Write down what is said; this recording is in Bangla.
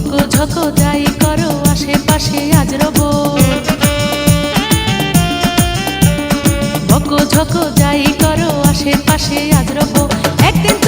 ঝক ঝক যাই করো আশেপাশে আজ রব বক ঝক যাই করো আশেপাশে আজ রব একদিন